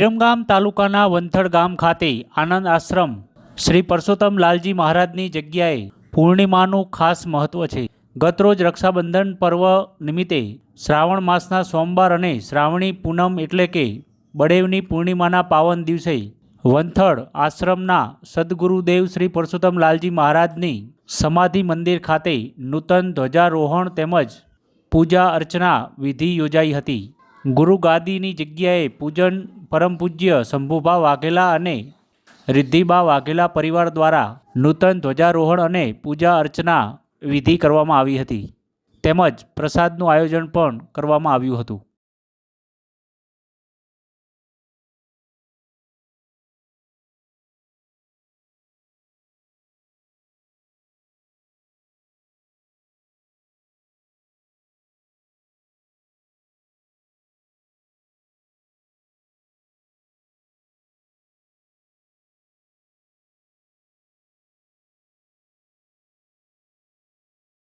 વિરમગામ તાલુકાના વંથડ ગામ ખાતે આનંદ આશ્રમ શ્રી પરસોત્તમ લાલજી મહારાજની જગ્યાએ પૂર્ણિમાનું ખાસ મહત્વ છે. ગતરોજ રક્ષાબંધન પર્વ નિમિત્તે શ્રાવણ માસના સોમવાર અને શ્રાવણી પૂનમ એટલે કે બળેવની પૂર્ણિમાના પાવન દિવસે વંથડ આશ્રમના સદગુરુદેવ શ્રી પરસોત્તમ લાલજી મહારાજની સમાધિ મંદિર ખાતે નૂતન ધ્વજારોહણ તેમજ પૂજા અર્ચના વિધિ યોજાઈ હતી. ગુરુ ગાદીની જગ્યાએ પૂજન, પરમ પૂજ્ય, શંભુભા વાઘેલા અને રિદ્ધિબા વાઘેલા પરિવાર દ્વારા નૂતન ધ્વજારોહણ અને પૂજા અર્ચના વિધિ કરવામાં આવી હતી. તેમજ પ્રસાદનું આયોજન પણ કરવામાં આવ્યું હતું.